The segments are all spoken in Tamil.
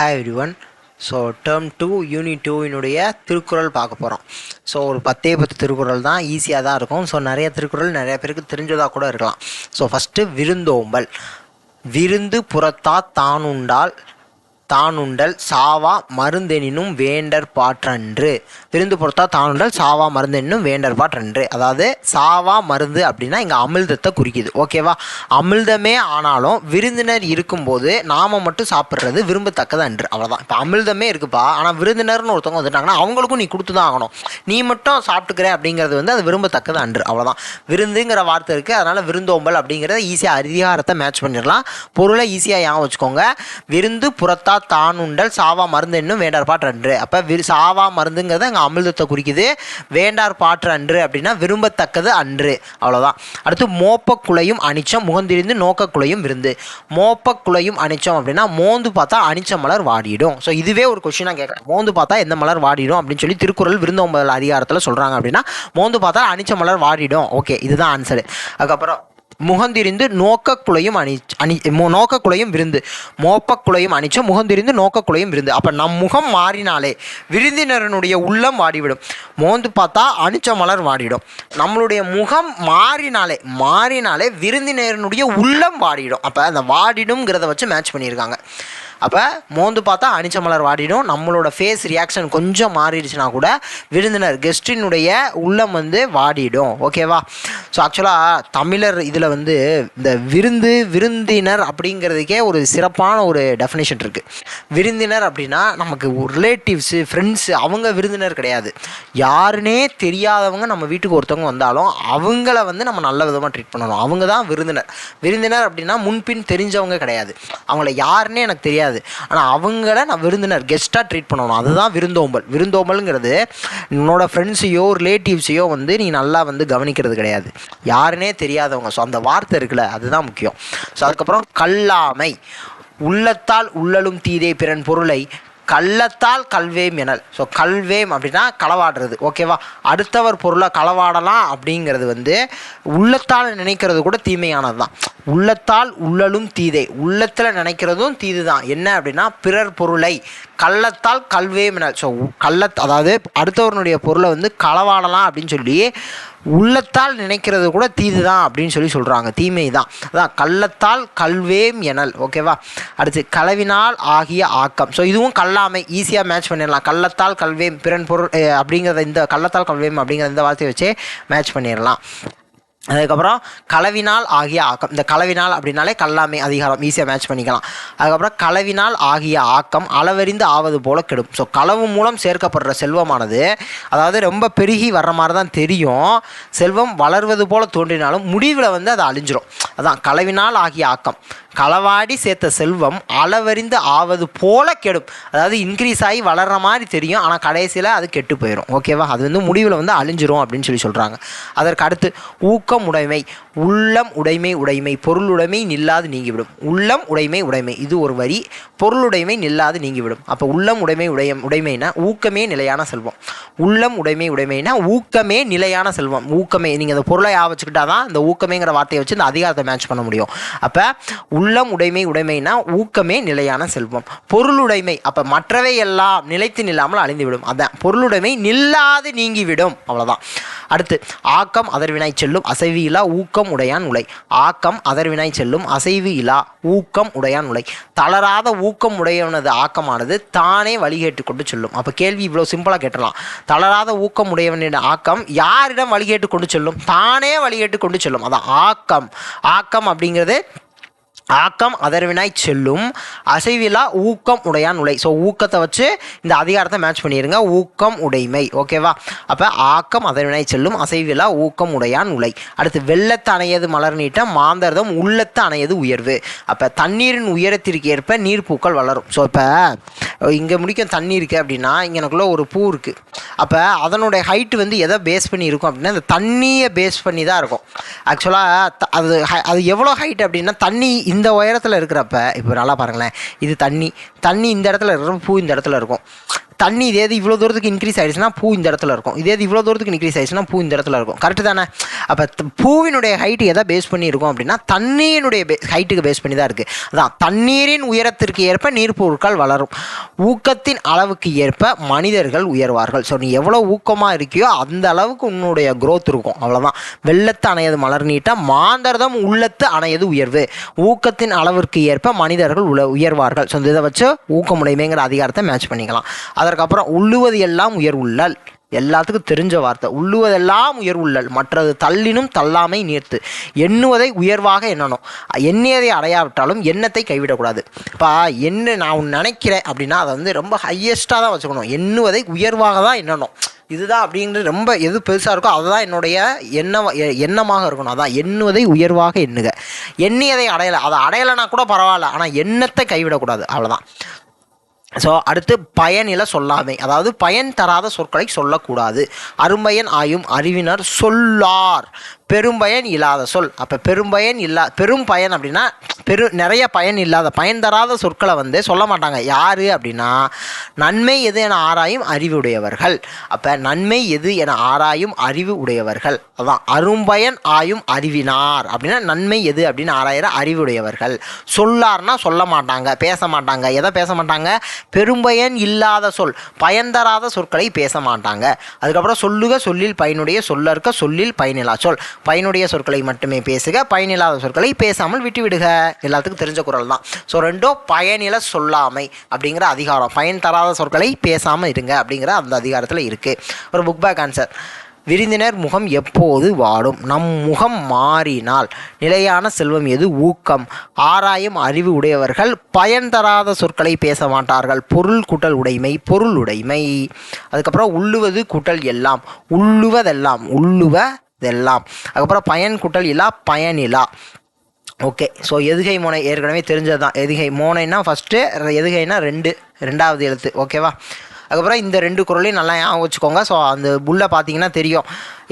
Hi everyone so term two unit டூவினுடைய Thirukkural பார்க்க போகிறோம் ஸோ ஒரு பத்தே பத்து திருக்குறள் தான் ஈஸியாக தான் இருக்கும். ஸோ நிறைய திருக்குறள் நிறைய பேருக்கு தெரிஞ்சதாக கூட இருக்கலாம். ஸோ ஃபஸ்ட்டு விருந்தோம்பல். விருந்து புறத்தா தானுண்டால் தானுண்டல் சாவா மருந்தெனினும் வேண்டர் பாற்றன்று. விருந்து பொறுத்தா தானுண்டல் சாவா மருந்தெனினும் வேண்டர் பாற்றன்று. அதாவது சாவா மருந்து அப்படின்னா இங்கே அமிழ்தத்தை குறிக்குது. ஓகேவா? அமிழ்தமே ஆனாலும் விருந்தினர் இருக்கும்போது நாம மட்டும் சாப்பிட்றது விரும்பத்தக்கது அன்று. அவ்வளோதான் இப்போ அமிழ்தமே இருக்குப்பா. ஆனால் விருந்தினர்னு ஒருத்தவங்க வந்துட்டாங்கன்னா அவங்களுக்கும் நீ கொடுத்து தான் ஆகணும். நீ மட்டும் சாப்பிட்டுக்கிற அப்படிங்கிறது வந்து அது விரும்பத்தக்கது அன்று. அவ்வளோதான் விருந்துங்கிற வார்த்தை இருக்குது அதனால் விருந்தோம்பல் அப்படிங்கிறத ஈஸியாக அதிகாரத்தை மேட்ச் பண்ணிடலாம். பொருளை ஈஸியாக ஞாபகம் வச்சுக்கோங்க. விருந்து புறத்தா தானுண்டல் சாவா மருந்து என்னும் வேண்டார் பாற்று அன்று. அப்போ வி சாவா மருந்துங்கிறது அங்கே அமிர்தத்தை குறிக்குது. வேண்டார் பாற்று அன்று அப்படின்னா விரும்பத்தக்கது அன்று. அவ்வளோதான் அடுத்து மோப்பக்குலையும் அனிச்சம் முகந்திரிந்து நோக்கக்குலையும் விருந்து. மோப்பக்குலையும் அனிச்சம் அப்படின்னா மோந்து பார்த்தா அனிச்ச மலர் வாடிடும். ஸோ இதுவே ஒரு கொஷினாக கேட்குறேன். மோந்து பார்த்தா எந்த மலர் வாடிடும் அப்படின்னு சொல்லி திருக்குறள் விருந்தோம்பல் அதிகாரத்தில் சொல்கிறாங்க அப்படின்னா மோந்து பார்த்தா அனிச்ச மலர் வாடிடும். ஓகே இதுதான் ஆன்சரு அதுக்கப்புறம் முகந்திரிந்து நோக்கக்குலையும் அணி அணி நோக்கக்குலையும் விருந்து. மோப்பக்குலையும் அணிச்ச முகந்திரிந்து நோக்கக்குலையும் விருந்து. அப்போ நம் முகம் மாறினாலே விருந்தினரனுடைய உள்ளம் வாடிவிடும். மோந்து பார்த்தா அணிச்ச மலர் வாடிடும் நம்மளுடைய முகம் மாறினாலே மாறினாலே விருந்தினரனுடைய உள்ளம் வாடிடும் அப்போ அந்த வாடிடும்ங்கிறத வச்சு மேட்ச் பண்ணியிருக்காங்க. அப்போ மோந்து பார்த்தா அனிச்ச மலர் வாடிடும். நம்மளோட ஃபேஸ் ரியாக்ஷன் கொஞ்சம் மாறிடுச்சுன்னா கூட விருந்தினர் கெஸ்டினுடைய உள்ளம் வந்து வாடிடும். ஓகேவா ஸோ ஆக்சுவலாக தமிழர் இதில் வந்து இந்த விருந்து விருந்தினர் அப்படிங்கிறதுக்கே ஒரு சிறப்பான ஒரு டெஃபினேஷன் இருக்குது விருந்தினர் அப்படின்னா நமக்கு ரிலேட்டிவ்ஸு ஃப்ரெண்ட்ஸு அவங்க விருந்தினர் கிடையாது. யாருனே தெரியாதவங்க நம்ம வீட்டுக்கு ஒருத்தவங்க வந்தாலும் அவங்கள வந்து நம்ம நல்ல விதமாக ட்ரீட் பண்ணணும். அவங்க தான் விருந்தினர். விருந்தினர் அப்படின்னா முன்பின் தெரிஞ்சவங்க கிடையாது. அவங்கள யாருன்னே எனக்கு தெரியாது. ஆனால் அவங்கள நான் விருந்தினர் கெஸ்ட்டாக ட்ரீட் பண்ணணும். அதுதான் விருந்தோம்பல். விருந்தோம்பல்ங்கிறது உன்னோட ஃப்ரெண்ட்ஸையோ ரிலேட்டிவ்ஸையோ வந்து நீ நல்லா வந்து கவனிக்கிறது கிடையாது. யாருன்னே தெரியாதவங்க. ஸோ அந்த வார்த்தை இருக்குல்ல அதுதான் முக்கியம். ஸோ அதுக்கப்புறம் கல்லாமை. உள்ளத்தால் உள்ளலும் தீதே பிறன் பொருளை கள்ளத்தால் கல்வேம் எனல். ஸோ கல்வேம் அப்படின்னா களவாடுறது. ஓகேவா அடுத்தவர் பொருளை களவாடலாம் அப்படிங்கிறது வந்து உள்ளத்தால் நினைக்கிறது கூட தீமையானது தான் உள்ளத்தால் உள்ளலும் தீதை. உள்ளத்தில் நினைக்கிறதும் தீது தான் என்ன அப்படின்னா பிறர் பொருளை கள்ளத்தால் கல்வேம் எனல். ஸோ கள்ளத் அதாவது அடுத்தவருடைய பொருளை வந்து களவாடலாம் அப்படின்னு சொல்லி உள்ளத்தால் நினைக்கிறது கூட தீது தான் அப்படின்னு சொல்லி சொல்கிறாங்க தீமை தான் அதான் கள்ளத்தால் கல்வேம் எனல். ஓகேவா அடுத்து களவினால் ஆகிய ஆக்கம். ஸோ இதுவும் கல்லாமை ஈஸியாக மேட்ச் பண்ணிடலாம். கள்ளத்தால் கல்வேம் பிறன் பொருள் அப்படிங்கிறத இந்த கள்ளத்தால் கல்வேம் அப்படிங்கிற இந்த வார்த்தையை வச்சே மேட்ச் பண்ணிடலாம். அதுக்கப்புறம் கலவினால் ஆகிய ஆக்கம். இந்த கலவினால் அப்படின்னாலே கல்லாமை அதிகாரம் ஈஸியாக மேட்ச் பண்ணிக்கலாம். அதுக்கப்புறம் கலவினால் ஆகிய ஆக்கம் அளவறிந்து ஆவது போல கெடும். ஸோ களவு மூலம் சேர்க்கப்படுற செல்வமானது அதாவது ரொம்ப பெருகி வர்ற மாதிரி தான் தெரியும். செல்வம் வளர்வது போல தோன்றினாலும் முடிவில் வந்து அது அழிஞ்சிரும். அதான் கலவினால் ஆகிய ஆக்கம். களவாடி சேர்த்த செல்வம் அளவறிந்து ஆவது போல கெடும். அதாவது இன்க்ரீஸ் ஆகி வளர்ற மாதிரி தெரியும். ஆனால் கடைசியில் அது கெட்டு போயிடும் ஓகேவா அது வந்து முடிவில் வந்து அழிஞ்சிரும் அப்படின்னு சொல்லி சொல்கிறாங்க அதற்கு அடுத்து ஊக்கம் உடைமை உள்ளம் உடைமை உடைமை பொருளுடைமை நில்லாது நீங்கிவிடும். உள்ளம் உடைமை உடைமை இது ஒரு வரி. பொருளுடைமை நில்லாது நீங்கிவிடும். அப்போ உள்ளம் உடைமை உடைய உடைமைனா ஊக்கமே நிலையான செல்வம். உள்ளம் உடைமை உடைமைனா ஊக்கமே நிலையான செல்வம். ஊக்கமே நீங்கள் அந்த பொருளை யா வச்சுக்கிட்டா தான் இந்த ஊக்கமேங்கிற வார்த்தையை வச்சு இந்த அதிகாரத்தை மேட்ச் பண்ண முடியும். அப்போ உள்ளம் உடைமை உடைமைனா ஊக்கமே நிலையான செல்வம். பொருளுடைமை அப்போ மற்றவை எல்லாம் நிலைத்து நில்லாமல் அழிந்துவிடும். அதான் பொருளுடைமை நில்லாது நீங்கிவிடும். அவ்வளோதான் அடுத்து ஆக்கம் அதர்வினாய் செல்லும் அசைவியிலா ஊக்கம் ஊக்கம் உடையான் உலை. ஆக்கம் அதர்வினாய் செல்லும் அசைவு இலா ஊக்கம் உடையான் உலை. தளராத ஊக்கம் உடையவனது ஆக்கமானது தானே வழிகேட்டு கொண்டு செல்லும். அப்போ கேள்வி இவ்வளோ சிம்பிளாக கேட்டலாம். தளராத ஊக்கம் உடையவனின் ஆக்கம் யாரிடம் வழிகேட்டு கொண்டு செல்லும்? தானே வழிகேட்டு கொண்டு செல்லும். அதான் ஆக்கம். ஆக்கம் அப்படிங்கிறது ஆக்கம் அதர்வினாய் செல்லும். அசைவிலா ஊக்கம் உடையான் உலை ஸோ ஊக்கத்தை வச்சு இந்த அதிகாரத்தை மேட்ச் பண்ணிடுங்க ஊக்கம் உடைமை. ஓகேவா அப்போ ஆக்கம் அதர்வினாய் செல்லும். அசைவிலா ஊக்கம் உடையான் உலை அடுத்து வெள்ளத்தை அணையது மலர் நீட்டம் மாந்தர்தம் உள்ளத்தை அணையது உயர்வு. அப்போ தண்ணீரின் உயரத்திற்கு ஏற்ப நீர்ப்பூக்கள் வளரும். ஸோ இப்போ இங்கே முடிக்கும் தண்ணி இருக்குது அப்படின்னா இங்கே எனக்குள்ள ஒரு பூ இருக்குது அப்போ அதனுடைய ஹைட்டு வந்து எதை பேஸ் பண்ணி இருக்கும் அப்படின்னா இந்த தண்ணியை பேஸ் பண்ணி தான் இருக்கும். ஆக்சுவலாக அது அது எவ்வளோ ஹைட் அப்படின்னா தண்ணி இந்த உயரத்தில் இருக்கிறப்ப இப்போ நல்லா பாருங்களேன் இது தண்ணி தண்ணி இந்த இடத்துல இருக்கிற பூ இந்த இடத்துல இருக்கும். தண்ணி இதே இது இவ்வளோ தூரத்துக்கு இன்க்ரீஸ் ஆயிடுச்சுன்னா பூ இந்த இடத்துல இருக்கும். இதே இது இவ்வளோ தூரத்துக்கு இன்க்ரீஸ் ஆகிடுச்சுன்னா பூ இந்த இடத்துல இருக்கும். கரெக்டு தானே? அப்போ பூவினுடைய ஹைட் எதை பேஸ் பண்ணி இருக்கும் அப்படின்னா தண்ணீரினுடைய பே ஹைட்டுக்கு பேஸ் பண்ணி தான் இருக்குது அதான் தண்ணீரின் உயரத்திற்கு ஏற்ப நீர் பொருட்கள் வளரும். ஊக்கத்தின் அளவுக்கு ஏற்ப மனிதர்கள் உயர்வார்கள். ஸோ நீ எவ்வளோ ஊக்கமாக இருக்கியோ அந்த அளவுக்கு உன்னுடைய க்ரோத் இருக்கும். அவ்வளோதான் வெள்ளத்து அணையது மலர் நீட்டா மாந்தர்தம் உள்ளத்து அணையது உயர்வு. ஊக்கத்தின் அளவிற்கு ஏற்ப மனிதர்கள் உல உயர்வார்கள். ஸோ இதை வச்சு ஊக்கமுடைமைங்கிற அதிகாரத்தை மேட்ச் பண்ணிக்கலாம். அதற்கப்புறம் உள்ளுவது எல்லாம் உயர்வுள்ளல். எல்லாத்துக்கும் தெரிஞ்ச வார்த்தை. உள்ளுவதெல்லாம் உயர்வுள்ளல். மற்றது தள்ளினும் தள்ளாமை நீர்த்து. எண்ணுவதை உயர்வாக எண்ணணும். எண்ணியதை அடையாவிட்டாலும் எண்ணத்தை கைவிடக்கூடாது. இப்போ என்ன நான் ஒன்று நினைக்கிறேன் அப்படின்னா அதை வந்து ரொம்ப ஹையஸ்ட்டாக தான் வச்சுக்கணும். எண்ணுவதை உயர்வாக தான் எண்ணணும். இதுதான் அப்படிங்கிறது ரொம்ப எது பெருசாக இருக்கோ அதுதான் என்னுடைய எண்ண எண்ணமாக இருக்கணும். அதான் எண்ணுவதை உயர்வாக எண்ணுக. எண்ணியதை அடையலை. அதை அடையலைனா கூட பரவாயில்ல. ஆனால் எண்ணத்தை கைவிடக்கூடாது. அவ்வளோதான் ஸோ அடுத்து பயனில சொல்லாமை. அதாவது பயன் தராத சொற்களை சொல்லக்கூடாது. அரும்பயன் ஆயும் அறிவினர் சொல்லார். பெரும்பயன் இல்லாத சொல். அப்போ பெரும்பயன் இல்லா பெரும் பயன் அப்படின்னா பெரு நிறைய பயன் இல்லாத பயன் தராத சொற்களை வந்து சொல்ல மாட்டாங்க. யார் அப்படின்னா நன்மை எது என ஆராயும் அறிவு உடையவர்கள். அப்போ நன்மை எது என ஆராயும் அறிவு உடையவர்கள். அதான் அரும்பயன் ஆயும் அறிவினார் அப்படின்னா நன்மை எது அப்படின்னு ஆராயிற அறிவுடையவர்கள் சொல்லார்னா சொல்ல மாட்டாங்க பேச மாட்டாங்க. எதை பேச மாட்டாங்க? பெரும்பயன் இல்லாத சொல். பயன் தராத சொற்களை பேச மாட்டாங்க. அதுக்கப்புறம் சொல்லுக சொல்லில் பயனுடைய சொல்லற்க சொல்லில் பயனில்லா சொல். பயனுடைய சொற்களை மட்டுமே பேசுக பயனில்லாத சொற்களை பேசாமல் விட்டுவிடுக. எல்லாத்துக்கும் தெரிஞ்ச குரல் தான் ஸோ ரெண்டோ பயனில சொல்லாமை அப்படிங்கிற அதிகாரம். பயன் தராத சொற்களை பேசாமல் இருங்க அப்படிங்கிற அந்த அதிகாரத்தில் இருக்குது ஒரு புக் பேக் ஆன்சர் விருந்தினர் முகம் எப்போது வாடும்? நம் முகம் மாறினால் நிலையான செல்வம் எது? ஊக்கம். ஆராயும் அறிவு உடையவர்கள் பயன் தராத சொற்களை பேச மாட்டார்கள். பொருள் கூட்டல் உடைமை பொருள் உடைமை. அதுக்கப்புறம் உள்ளுவது கூட்டல் எல்லாம். உள்ளுவதெல்லாம். உள்ளுவ இதெல்லாம். அதுக்கப்புறம் பயன் கூட்டல் இலா பயனிலா ஓகே ஸோ எதுகை மோனை ஏற்கனவே தெரிஞ்சது தான் எதுகை மோனைன்னா ஃபஸ்ட்டு எதுகைனா ரெண்டு ரெண்டாவது எழுத்து ஓகேவா அதுக்கப்புறம் இந்த ரெண்டு குரலையும் நல்லா ஞாபகம் வச்சுக்கோங்க. ஸோ அந்த புல்லை பார்த்தீங்கன்னா தெரியும்.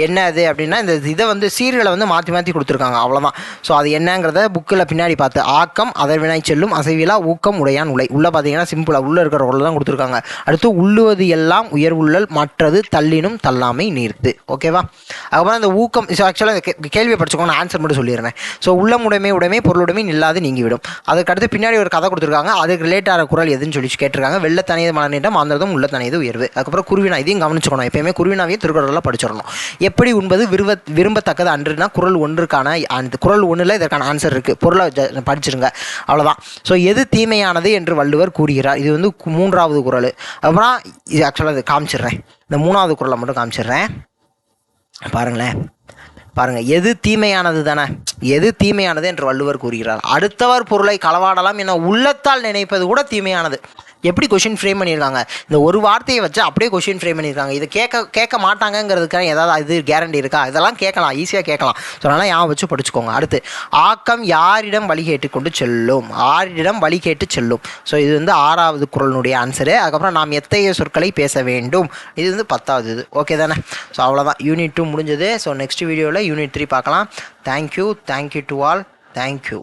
என்ன அது அப்படின்னா இந்த இதை வந்து சீர்களை வந்து மாற்றி மாற்றி கொடுத்துருக்காங்க. அவ்வளோதான் ஸோ அது என்னங்கிறத புக்கில் பின்னாடி பார்த்து ஆக்கம் அதர்வினை செல்லும் அசைவிலா ஊக்கம் உடையான் உலை. உள்ளே பார்த்தீங்கன்னா சிம்பிளாக உள்ளே இருக்கிற குரல் தான் கொடுத்துருக்காங்க. அடுத்து உள்ளுவது எல்லாம் உயர்வுள்ளல் மற்றது தள்ளினும் தள்ளாமை நீர்த்து. ஓகேவா அதுக்கப்புறம் இந்த ஊக்கம் ஸோ ஆக்சுவலாக கேள்வி படிச்சுக்கோங்க நான் ஆன்சர் மட்டும் சொல்லிடுறேன். ஸோ உள்ளம் உடைமை உடைமை பொருளுடைமை இல்லாது நீங்கிவிடும். அதுக்கு அடுத்து பின்னாடி ஒரு கதை கொடுத்துருக்காங்க. அதுக்கு ரிலேட் ஆகிற குரல் எதுன்னு சொல்லி கேட்டிருக்காங்க. வெள்ள தனியது மலர்னிட்ட மாந்தரதும் உள்ள தனியது உயர்வு. அதுக்கப்புறம் குருவினா இதையும் கவனிச்சுக்கணும். எப்பயுமே குருவினாவையும் திருக்குறளில் படிச்சிடணும். எப்படி உண்பது விரும்ப விரும்பத்தக்கது அன்றுனா குரல் ஒன்றுக்கான அந்த குரல் ஒன்றில் இதற்கான ஆன்சர் இருக்குது பொருளை படிச்சிருங்க. அவ்வளோதான் ஸோ எது தீமையானது என்று வள்ளுவர் கூறுகிறார். இது வந்து மூன்றாவது குரல். அப்புறம் இது ஆக்சுவலாக இது காமிச்சிடுறேன். இந்த மூணாவது குரலை மட்டும் காமிச்சிடுறேன். பாருங்களேன். பாருங்கள் எது தீமையானது தானே? எது தீமையானது என்று வள்ளுவர் கூறுகிறார். அடுத்தவர் பொருளை களவாடலாம் என உள்ளத்தால் நினைப்பது கூட தீமையானது. எப்படி கொஷின் ஃப்ரேம் பண்ணியிருக்காங்க இந்த ஒரு வார்த்தையை வச்சு அப்படியே கொஷின் ஃப்ரேம் பண்ணியிருக்காங்க இது கேட்க கேட்க மாட்டாங்கங்கிறதுக்கான ஏதாவது இது கேரண்டி இருக்கா? இதெல்லாம் கேட்கலாம் ஈஸியாக கேட்கலாம். ஸோ அதனால் ஞாபகம் வச்சு படிச்சுக்கோங்க. அடுத்து ஆக்கம் யாரிடம் வழி கேட்டு கொண்டு செல்லும்? ஆரிடம் வழி கேட்டு செல்லும். ஸோ இது வந்து ஆறாவது குரலினுடைய ஆன்சரு அதுக்கப்புறம் நாம் எத்தகைய சொற்களை பேச வேண்டும்? இது வந்து பத்தாவது இது. ஓகே தானே? ஸோ அவ்வளோதான் யூனிட் டூ முடிஞ்சது. ஸோ நெக்ஸ்ட் வீடியோவில் யூனிட் த்ரீ பார்க்கலாம். Thank you thank you to all thank you